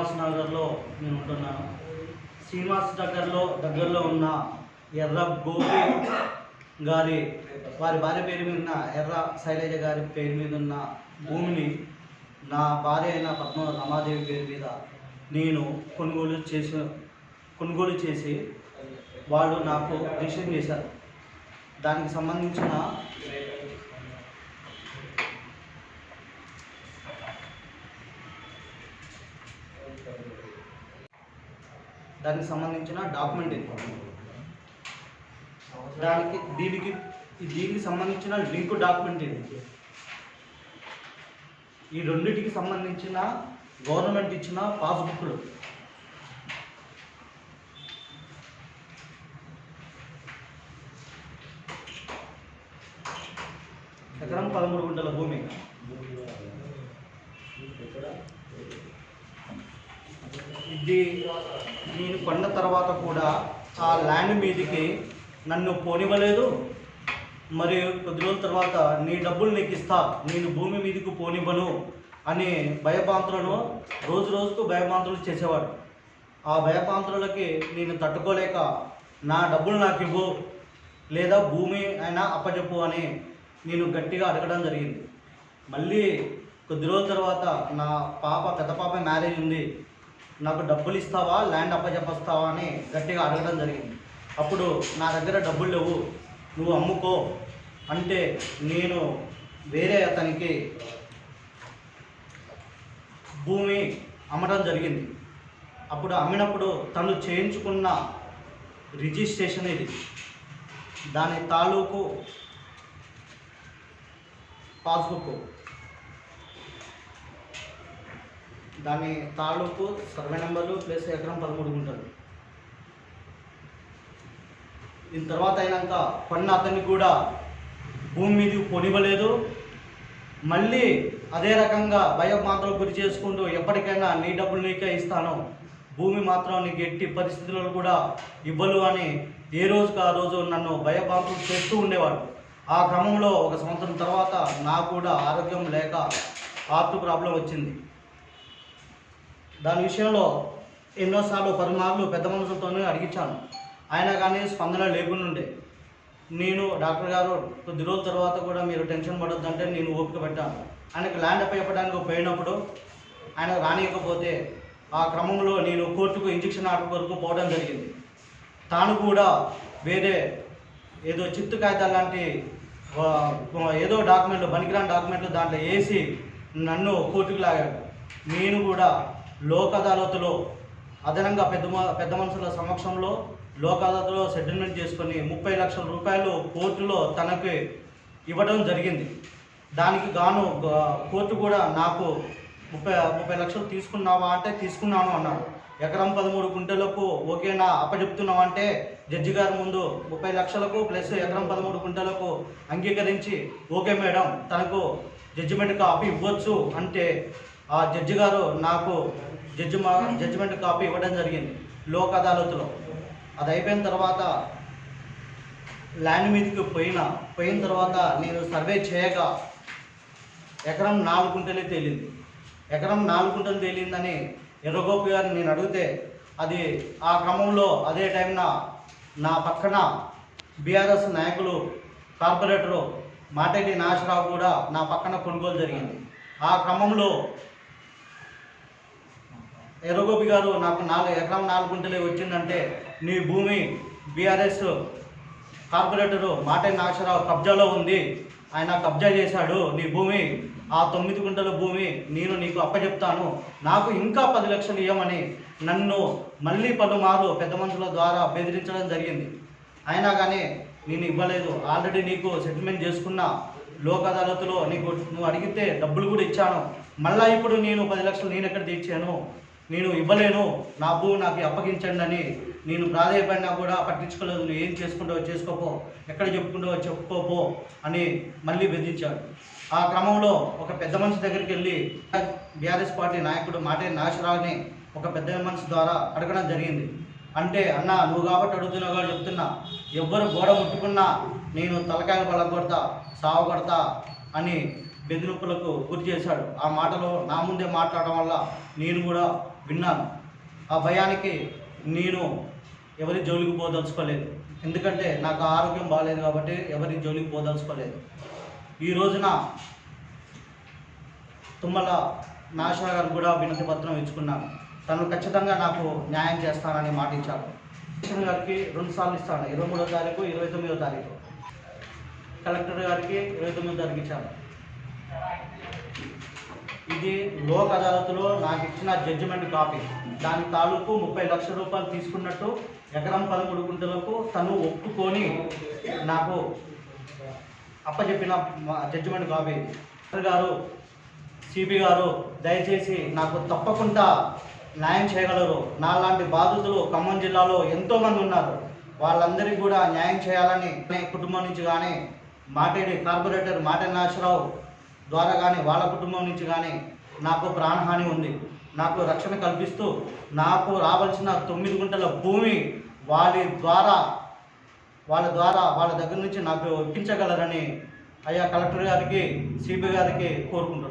శ్రీనివాస్ నగర్లో నేను ఉంటున్నాను శ్రీనివాస్ దగ్గరలో దగ్గరలో ఉన్న ఎర్ర గోపి గారి వారి భార్య పేరు మీద ఉన్న ఎర్ర శైలజ గారి పేరు మీద ఉన్న భూమిని నా భార్య అయిన పద్మ రమాదేవి పేరు మీద నేను కొనుగోలు చేసి కొనుగోలు చేసి వాళ్ళు నాకు రిజిస్టర్ చేశారు. దానికి సంబంధించిన దానికి సంబంధించిన డాక్యుమెంట్ ఇది దానికి దీనికి దీనికి సంబంధించిన లింక్ డాక్యుమెంట్ ఇది ఈ రెండింటికి సంబంధించిన గవర్నమెంట్ ఇచ్చిన పాస్బుక్లు. ఎకరం పదమూడు గుంటల భూమి. ఇది నేను కొన్న తర్వాత కూడా ఆ ల్యాండ్ మీదకి నన్ను పోనివ్వలేదు. మరియు కొద్ది రోజుల తర్వాత నీ డబ్బులు నీకు ఇస్తా నేను భూమి మీదకు పోనివ్వను అని భయపాంతులను రోజు రోజుకు భయభాంతులు చేసేవాడు. ఆ భయభాంతులకి నేను తట్టుకోలేక నా డబ్బులు నాకు ఇవ్వు లేదా భూమి అయినా అప్పచెప్పు అని నేను గట్టిగా అడగడం జరిగింది. మళ్ళీ కొద్ది రోజుల తర్వాత నా పాప పెద్ద పాప మ్యారేజ్ ఉంది. నాకు డబ్బులు ఇస్తావా? ల్యాండ్ అప్పచెప్పస్తావా? అని గట్టిగా అడగడం జరిగింది. అప్పుడు నా దగ్గర డబ్బులు లేవు. నువ్వు అమ్ముకో అంటే నేను వేరే అతనికి భూమి అమ్మడం జరిగింది. అప్పుడు అమ్మినప్పుడు తను చేయించుకున్న రిజిస్ట్రేషన్ ఇది. దాని తాలూకు పాస్బుక్. దాని తాలూకు సర్వే నెంబర్లు ప్లస్ ఎకరం పదమూడు గుంటలు. దీని తర్వాత అయినాక కొన్న అతనికి కూడా భూమి మీద కొనివ్వలేదు మళ్ళీ అదే రకంగా భయం మాత్రం గురి చేసుకుంటూ ఎప్పటికైనా నీ డబ్బులు నీకే ఇస్తాను. భూమి మాత్రం నీకు ఎట్టి పరిస్థితులలో కూడా ఇవ్వలు అని ఏ రోజుకు ఆ రోజు నన్ను భయభాంతులు చేస్తూ ఉండేవాడు ఆ క్రమంలో ఒక సంవత్సరం తర్వాత నాకు కూడా ఆరోగ్యం లేక హార్ట్ ప్రాబ్లం వచ్చింది. దాని విషయంలో ఎన్నోసార్లు పలుమార్లు పెద్ద మనుషులతోనే అడిగించాను. అయినా కానీ స్పందన లేకుండా ఉండే నేను డాక్టర్ గారు కొద్ది రోజుల తర్వాత కూడా మీరు టెన్షన్ పడొద్దంటే నేను ఓపిక పెట్టాను. ఆయనకు ల్యాండ్ అప్ ఇవ్వడానికి పోయినప్పుడు ఆయన రానియకపోతే ఆ క్రమంలో నేను కోర్టుకు ఇంజక్షన్ ఆర్డర్ వరకు పోవడం జరిగింది. తాను కూడా వేరే ఏదో చిత్తు కాగితాలు లాంటి ఏదో డాక్యుమెంట్లు పనికిరాని డాక్యుమెంట్లు దాంట్లో వేసి నన్ను కోర్టుకు లాగాడు. నేను కూడా లోక్ అదాలత్లో అదనంగా పెద్ద మ- పెద్ద మనుషుల సమక్షంలో లోక్ అదాలత్లో సెటిల్మెంట్ చేసుకొని ముప్పై లక్షల రూపాయలు కోర్టులో తనకి ఇవ్వడం జరిగింది. దానికి గాను కోర్టు కూడా నాకు ముప్పై ముప్పై లక్షలు తీసుకున్నావా అంటే తీసుకున్నాను అన్నాడు ఎకరం పదమూడు గుంటలకు ఓకేనా అప్పచెప్తున్నావు అంటే జడ్జి గారి ముందు ముప్పై లక్షలకు ప్లస్ ఎకరం పదమూడు గుంటలకు అంగీకరించి ఓకే మేడం తనకు జడ్జిమెంట్ కాపీ ఇవ్వచ్చు అంటే ఆ జడ్జి గారు నాకు జడ్జి మా జడ్జిమెంట్ కాపీ ఇవ్వడం జరిగింది లోక్ అదాలత్లో. అది అయిపోయిన తర్వాత ల్యాండ్ మీదకి పోయిన పోయిన తర్వాత నేను సర్వే చేయగా ఎకరం నాలుగు గుంటలే తేలింది. ఎకరం నాలుగు గుంటలు తేలిందని ఎర్రగోపి గారిని నేను అడిగితే అది ఆ క్రమంలో అదే టైంన నా పక్కన బీఆర్ఎస్ నాయకులు కార్పొరేటరు మాటేటి నాగరావు కూడా నా పక్కన కొనుగోలు జరిగింది. ఆ క్రమంలో ఎర్రగోపి గారు నాకు నాలుగు ఎకరం నాలుగు గుంటలే వచ్చిందంటే నీ భూమి బీఆర్ఎస్ కార్పొరేటరు మాటే నాగేశ్వరరావు కబ్జాలో ఉంది. ఆయన కబ్జా చేశాడు. నీ భూమి ఆ తొమ్మిది గుంటల భూమి నేను నీకు అప్పచెప్తాను నాకు ఇంకా పది లక్షలు ఇవ్వమని నన్ను మళ్ళీ పలుమార్లు పెద్ద మనుషుల ద్వారా బెదిరించడం జరిగింది. అయినా కానీ నేను ఇవ్వలేదు. ఆల్రెడీ నీకు సెటిల్మెంట్ చేసుకున్న లోక్ అదాలత్లో నీకు నువ్వు అడిగితే డబ్బులు కూడా ఇచ్చాను. మళ్ళీ ఇప్పుడు నేను పది లక్షలు నేను ఎక్కడ తీర్చాను? నేను ఇవ్వలేను నా భూమి నాకు అప్పగించండి అని నేను ప్రాధాయపడినా కూడా పట్టించుకోలేదు. నువ్వు ఏం చేసుకుంటావో చేసుకోపో ఎక్కడ చెప్పుకుంటావో చెప్పుకోపో అని మళ్ళీ బెదిరించాడు. ఆ క్రమంలో ఒక పెద్ద మనిషి దగ్గరికి వెళ్ళి బీఆర్ఎస్ పార్టీ నాయకుడు మాటే నాగేశ్వరరావుని ఒక పెద్ద మనిషి ద్వారా అడగడం జరిగింది. అంటే అన్న నువ్వు కాబట్టి అడుగుతున్నావు కాబట్టి చెప్తున్నా. ఎవ్వరు గోడ ముట్టుకున్నా నేను తలకాయలు పడగొడతా సాగు కొడతా అని బెదిరింపులకు గురి చేశాడు. ఆ మాటలో నా ముందే మాట్లాడడం వల్ల నేను కూడా విన్నాను. ఆ భయానికి నేను ఎవరి జోలికి పోదలుచుకోలేదు. ఎందుకంటే నాకు ఆరోగ్యం బాగాలేదు కాబట్టి ఎవరి జోలికి పోదలుచుకోలేదు. ఈ రోజున తుమ్మల నాశా గారు కూడా వినతి పత్రం ఇచ్చుకున్నాను తను ఖచ్చితంగా నాకు న్యాయం చేస్తానని మాట ఇచ్చారు. కమిషనర్ గారికి రెండు సార్లు ఇస్తాను. ఇరవై మూడో తారీఖు ఇరవై తొమ్మిదో తారీఖు. కలెక్టర్ గారికి ఇరవై తొమ్మిదో తారీఖు ఇచ్చాను. ఇది లోక్ అదాలత్లో నాకు ఇచ్చిన జడ్జిమెంట్ కాపీ దాని తాలూకు ముప్పై లక్షల రూపాయలు తీసుకున్నట్టు ఎకరం పదమూడు గుంటలకు తను ఒప్పుకొని నాకు అప్పచెప్పిన జడ్జిమెంట్ కాపీ కలెక్టర్ గారు సిపి గారు దయచేసి నాకు తప్పకుండా న్యాయం చేయగలరు. నాలాంటి బాధితులు ఖమ్మం జిల్లాలో ఎంతోమంది ఉన్నారు. వాళ్ళందరికీ కూడా న్యాయం చేయాలని కుటుంబం నుంచి కానీ మాటేడి కార్పొరేటర్ మాటే నాగేశ్వరరావు ద్వారా కానీ వాళ్ళ కుటుంబం నుంచి కానీ నాకు ప్రాణహాని ఉంది. నాకు రక్షణ కల్పిస్తూ నాకు రావాల్సిన తొమ్మిది గుంటల భూమి వాళ్ళ ద్వారా వాళ్ళ ద్వారా వాళ్ళ దగ్గర నుంచి నాకు ఇప్పించగలరని అయ్యా కలెక్టర్ గారికి సిబి గారికి కోరుకుంటున్నాను.